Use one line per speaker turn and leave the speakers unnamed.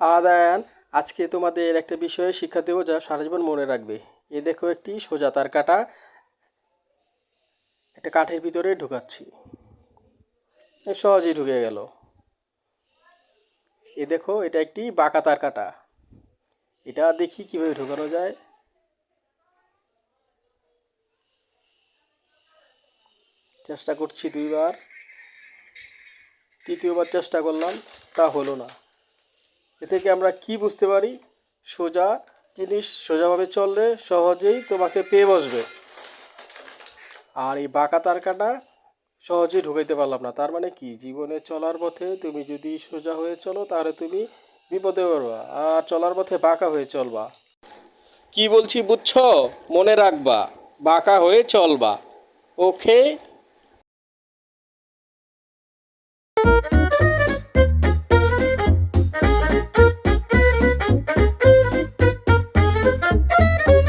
আদায়ান আজকে তোমাদের একটা বিষয়ে শিক্ষা দেবো যা সারা জীবন মনে রাখবে। এ দেখো একটি সোজা তার কাটা। একটা কাঠের ভিতরে ঢুকাচ্ছি। সহজেই ঢুকে গেল। এ দেখো, এটা একটি বাঁকা তার কাটা। এটা দেখি কীভাবে ঢোকানো যায়। চেষ্টা করছি দুইবার। তৃতীয়বার চেষ্টা করলাম, তা হলো না। এ থেকে আমরা কি বুঝতে পারি? সোজা জিনিস সোজাভাবে চললে সহজেই তোমাকে পেয়ে বসবে। আর এই বাঁকা তারকাটা সহজেই ঢুকাইতে পারলাম না। তার মানে কি? জীবনে চলার পথে তুমি যদি সোজা হয়ে চলো, তাহলে তুমি বিপদে পড়বা। আর চলার পথে বাঁকা হয়ে চলবা। কি বলছি বুঝছ? মনে রাখবা, বাঁকা হয়ে চলবা। ওকে? Thank you.